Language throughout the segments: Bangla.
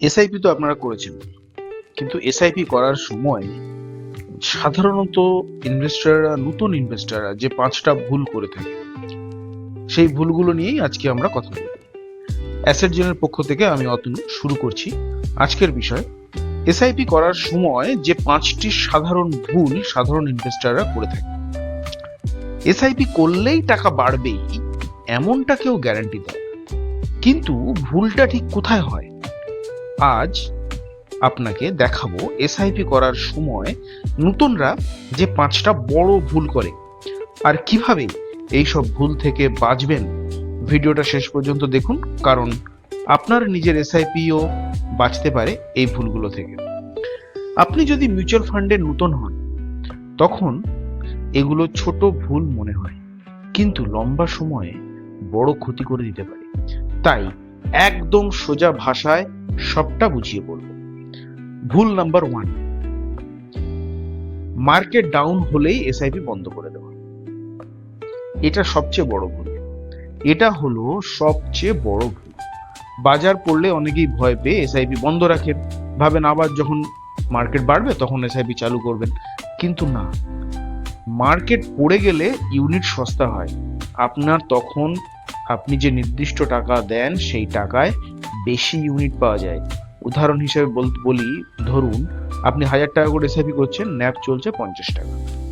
এসআইপি তো আপনারা করেছেন। কিন্তু এসআইপি করার সময় সাধারণত ইনভেস্টাররা নতুন ইনভেস্টাররা যে পাঁচটা ভুল করে থাকে, সেই ভুলগুলো নিয়েই আজকে আমরা কথা বলব। অ্যাসেট জেনের পক্ষ থেকে আমি অতনু শুরু করছি আজকের বিষয়। এসআইপি করার সময় যে পাঁচটি সাধারণ ভুল সাধারণ ইনভেস্টাররা করে থাকে এসআইপি করলেই টাকা বাড়বেই, এমনটা কেউ গ্যারান্টি দেয় কিন্তু ভুলটা ঠিক কোথায় হয়? আজ আপনাকে দেখাবো এসআইপি করার সময় নতুনরা যে পাঁচটা বড় ভুল করে আর কীভাবে এই সব ভুল থেকে বাঁচবেন ভিডিওটা শেষ পর্যন্ত দেখুন, কারণ আপনার নিজের এসআইপিও বাঁচতে পারে এই ভুলগুলো থেকে। আপনি যদি মিউচুয়াল ফান্ডে নতুন হন, তখন এগুলো ছোট ভুল মনে হয়, কিন্তু লম্বা সময়ে বড় ক্ষতি করে দিতে পারে। তাই একদম সোজা ভাষায় সবটা বুঝিয়ে বলব। ভুল নাম্বার ওয়ান মার্কেট ডাউন হলেই এসআইপি বন্ধ করে দেওয়া। এটা সবচেয়ে বড় ভুল। এটা হলো সবচেয়ে বড় ভুল। বাজার পড়লে অনেকেই ভয় পেয়ে এসআইপি বন্ধ রাখেন। ভাবেন আবার যখন মার্কেট বাড়বে তখন এসআইপি চালু করবেন। কিন্তু না। মার্কেট পড়ে গেলে ইউনিট সস্তা হয়। আপনার তখন আপনি যে নির্দিষ্ট টাকা দেন সেই টাকায় বেশি ইউনিট পাওয়া যায়। উদাহরণ হিসেবে বল- ধরুন, আপনি হাজার টাকা করে এসআইপি করছেন, ন্যাপ চলছে পঞ্চাশ টাকা।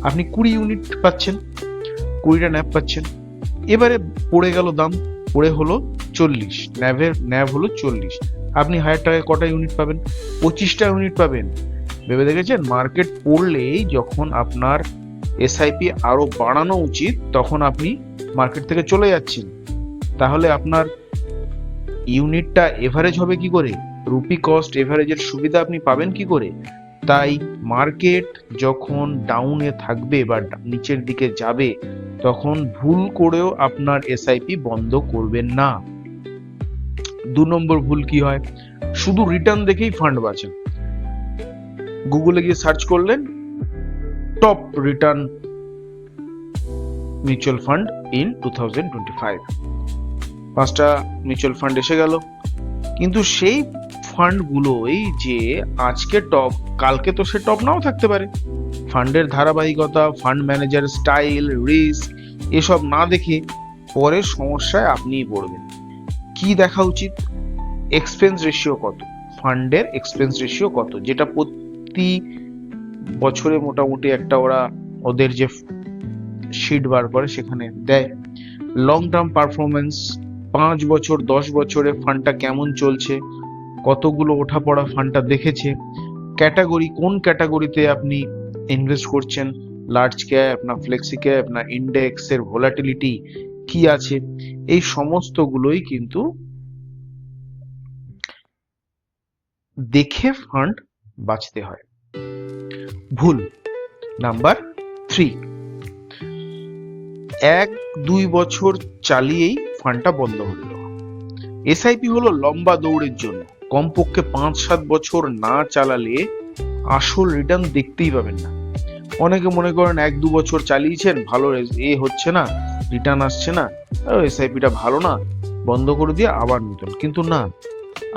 আপনি কুড়ি ইউনিট পাচ্ছেন, কুড়িটা ন্যাপ পাচ্ছেন। এবারে পড়ে গেল দাম, পড়ে হলো চল্লিশ ন্যাভের ন্যাভ হলো চল্লিশ। আপনি হাজার টাকায় কটা ইউনিট পাবেন? পঁচিশটা ইউনিট পাবেন। ভেবে দেখেছেন? মার্কেট পড়লেই যখন আপনার এসআইপি আরও বাড়ানো উচিত, তখন আপনি মার্কেট থেকে চলে যাচ্ছেন। তাহলে আপনার ইউনিটটা এভারেজ হবে কি করে? রুপি কস্ট এভারেজের সুবিধা আপনি পাবেন কি করে? তাই মার্কেট যখন ডাউনে থাকবে বা নিচের দিকে যাবে, তখন ভুল করেও আপনার এসআইপি বন্ধ করবেন না। দু নম্বর ভুল কি হয়? শুধু রিটার্ন দেখেই ফান্ড বাঁচেন। গুগলে গিয়ে সার্চ করলেন top return mutual fund in two thousand twenty five পাঁচটা মিউচুয়াল ফান্ড এসে গেল। কিন্তু সেই ফান্ডগুলোই যে আজকে টপ কালকে তো সে টপ নাও থাকতে পারে। ফান্ডের ধারাবাহিকতা ফান্ড ম্যানেজার স্টাইল রিস্ক এসব না দেখে পরে সমস্যায় আপনিই পড়বেন। কি দেখা উচিত? এক্সপেন্স রেশিও কত? ফান্ডের এক্সপেন্স রেশিও কত? যেটা প্রতি বছরে মোটামুটি একটা ওরা ওদের যে শিট বার করে সেখানে দেয়। লং টার্ম পারফরমেন্স পাঁচ বছর, দশ বছরে ফান্ডটা কেমন চলছে? কতগুলো ওঠা পড়া ফান্ডটা দেখেছে? ক্যাটাগরি কোন ক্যাটাগরিতে আপনি ইনভেস্ট করছেন? লার্জ ক্যাপ না ফ্লেক্সি ক্যাপ না ইন্ডেক্স এর ভোলাটিলিটি কি আছে? এই সমস্তগুলোই কিন্তু দেখে ফান্ড বাঁচতে হয়। ভুল। নাম্বার থ্রি এক, দুই বছর চালিয়েই ফান্ডটা বন্ধ যাওয়া এসআইপি হলো লম্বা দৌড়ের জন্য। কমপক্ষে পাঁচ সাত বছর না চালালে আসল রিটার্ন দেখতেই পাবেন না। অনেকে মনে করেন এক দু বছর চালিয়েছেন, ভালো এ হচ্ছে না, রিটার্ন আসছে না এসআইপিটা ভালো না, বন্ধ করে দিয়ে আবার নতুন। কিন্তু না,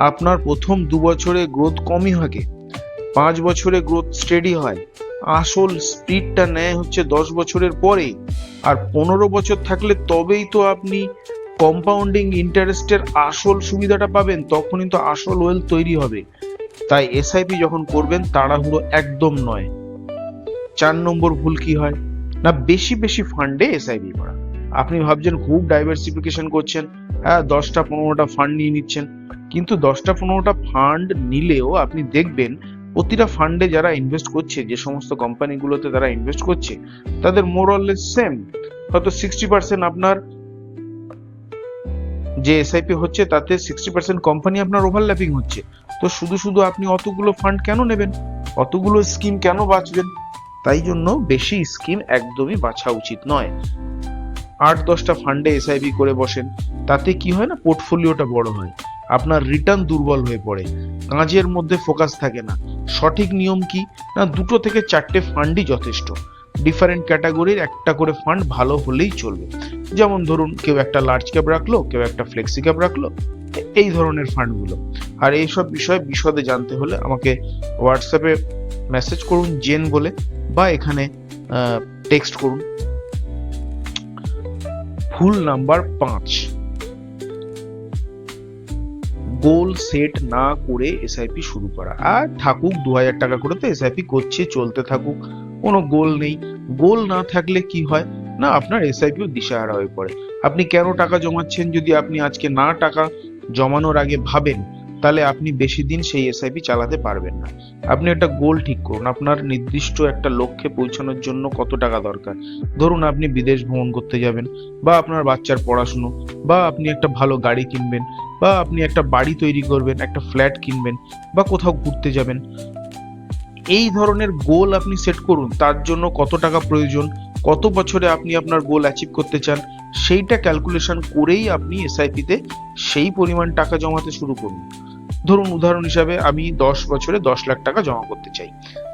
আপনার প্রথম দু বছরে গ্রোথ কমই থাকে পাঁচ বছরে গ্রোথ স্টেডি হয়। আসল স্পিডটা নেয় হচ্ছে দশ বছরের পরে আর পনেরো বছর থাকলে তবেই তো আপনি কম্পাউন্ডিং ইন্টারেস্টের আসল সুবিধাটা পাবেন, তখনই তো আসল ওয়েলথ তৈরি হবে। তাই এসআইপি যখন করবেন, তাড়াহুড়ো একদম নয়। চার নম্বর ভুল কি হয়? না, বেশি বেশি ফান্ডে এসআইপি করা। আপনি ভাবছেন খুব ডাইভার্সিফিকেশন করছেন হ্যাঁ দশটা পনেরোটা ফান্ড নিয়ে নিচ্ছেন। কিন্তু দশটা পনেরোটা ফান্ড নিলেও আপনি দেখবেন, প্রতিটা ফান্ডে যারা ইনভেস্ট করছে, যে সমস্ত কোম্পানিগুলোতে তারা ইনভেস্ট করছে, তাদের মোরলেস সেম হয়তো সিক্সটি পার্সেন্ট আপনার যে এসআইপি হচ্ছে, তাতে সিক্সটি পার্সেন্ট কোম্পানি আপনার ওভারল্যাপিং হচ্ছে। তো শুধু শুধু আপনি অতগুলো ফান্ড কেন নেবেন? অতগুলো স্কিম কেন বাঁচবেন? তাই জন্য বেশি স্কিম একদমই বাছা উচিত নয়। আট দশটা ফান্ডে এসআইপি করে বসেন, তাতে কি হয় না পোর্টফোলিওটা বড় হয়। আপনার রিটার্ন দুর্বল হয়ে পড়ে। কাজের মধ্যে ফোকাস থাকে না। সঠিক নিয়ম কি? না দুটো থেকে চারটে ফান্ডই যথেষ্ট। ডিফারেন্ট ক্যাটাগরির একটা করে ফান্ড ভালো হলেই চলবে। যেমন ধরুন, কেউ একটা লার্জ ক্যাপ রাখল, কেউ একটা ফ্লেক্সি ক্যাপ রাখল, এই ধরনের ফান্ডগুলো আর এইসব বিষয়ে বিশদে জানতে হলে আমাকে হোয়াটসঅ্যাপে মেসেজ করুন, জেন বলে, বা এখানে টেক্সট করুন। ভুল নাম্বার পাঁচ। গোল সেট না করে এসআইপি শুরু করা। আর থাকুক দু হাজার টাকা করে তো এসআইপি করছে, চলতে থাকুক। কোনো গোল নেই। গোল না থাকলে কি হয়? না, আপনার এসআইপিও দিশাহারা হয়ে পড়ে। আপনি কেন টাকা জমাচ্ছেন যদি আপনি আজকে না টাকা জমানোর আগে ভাবেন, তাহলে আপনি বেশি দিন সেই এসআইপি চালাতে পারবেন না। আপনি একটা গোল ঠিক করুন। আপনার নির্দিষ্ট একটা লক্ষ্যে পৌঁছানোর জন্য কত টাকা দরকার? ধরুন আপনি বিদেশ ভ্রমণ করতে যাবেন, বা আপনার বাচ্চার পড়াশুনো, বা আপনি একটা ভালো গাড়ি কিনবেন, বা আপনি একটা বাড়ি তৈরি করবেন, একটা ফ্ল্যাট কিনবেন, বা কোথাও ঘুরতে যাবেন। এই ধরনের গোল আপনি সেট করুন, তার জন্য কত টাকা প্রয়োজন, কত বছরে আপনি আপনার গোল অ্যাচিভ করতে চান, সেইটা ক্যালকুলেশন করেই আপনি এসআইপিতে সেই পরিমাণ টাকা জমাতে শুরু করুন। ধরুন, উদাহরণ হিসাবে আমি দশ বছরে দশ লাখ টাকা জমা করতে চাই।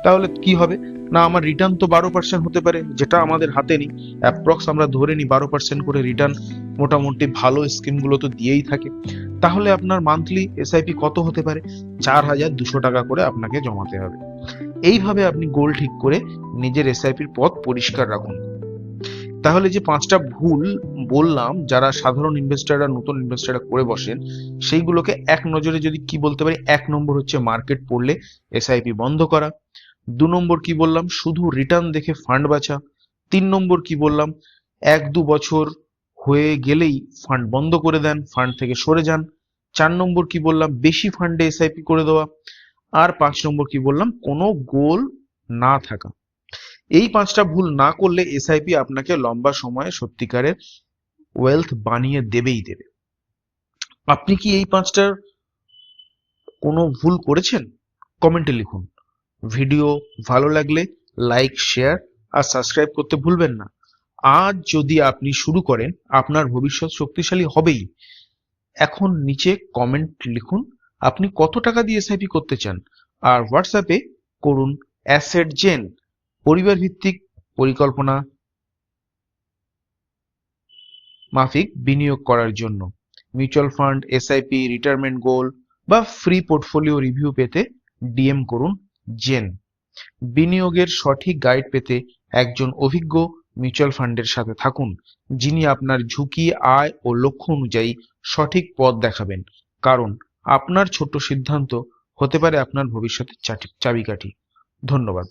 তাহলে কি হবে? না, আমার রিটার্ন তো বারো পার্সেন্ট হতে পারে, যেটা আমাদের হাতে নেই। অ্যাপ্রক্স আমরা ধরে নিই বারো পার্সেন্ট করে রিটার্ন মোটামুটি ভালো স্কিমগুলো তো দিয়েই থাকে। তাহলে আপনার মান্থলি এসআইপি কত হতে পারে? চার হাজার দুশো টাকা করে আপনাকে জমাতে হবে। এইভাবে আপনি গোল ঠিক করে নিজের এসআইপির পথ পরিষ্কার রাখুন। তাহলে যে পাঁচটা ভুল বললাম, যারা সাধারণ ইনভেস্টাররা নতুন ইনভেস্টাররা করে বসেন, সেইগুলোকে এক নজরে যদি কি বলতে পারি, এক নম্বর হচ্ছে মার্কেট পড়লে এসআইপি বন্ধ করা। দু নম্বর কি বললাম, শুধু রিটার্ন দেখে ফান্ড বাছা। তিন নম্বর কি বললাম, এক দু বছর হয়ে গেলেই ফান্ড বন্ধ করে দেন ফান্ড থেকে সরে যান। চার নম্বর কি বললাম, বেশি ফান্ডে এসআইপি করে দেওয়া। আর পাঁচ নম্বর কি বললাম? কোনো গোল না থাকা। এই পাঁচটা ভুল না করলে এসআইপি আপনাকে লম্বা সময়ে সত্যিকারের ওয়েলথ বানিয়ে দেবেই দেবে। আপনি কি এই পাঁচটার কোনো ভুল করেছেন? কমেন্টে লিখুন। ভিডিও ভালো লাগলে লাইক শেয়ার আর সাবস্ক্রাইব করতে ভুলবেন না। আজ যদি আপনি শুরু করেন, আপনার ভবিষ্যৎ শক্তিশালী হবেই। এখন নিচে কমেন্ট লিখুন। আপনি কত টাকা দিয়ে এসআইপি করতে চান? আর হোয়াটসঅ্যাপে করুন অ্যাসেট জেন পরিবার ভিত্তিক পরিকল্পনা মাফিক বিনিয়োগ করার জন্য। Mutual fund SIP retirement goal বা ফ্রি পোর্টফোলিও রিভিউ পেতে ডিএম করুন জেন বিনিয়োগের সঠিক গাইড পেতে একজন অভিজ্ঞ মিউচুয়াল ফান্ডের সাথে থাকুন, যিনি আপনার ঝুঁকি, আয় ও লক্ষ্য অনুযায়ী সঠিক পথ দেখাবেন। কারণ আপনার ছোট্ট সিদ্ধান্ত হতে পারে আপনার ভবিষ্যতের চাবিকাঠি। ধন্যবাদ।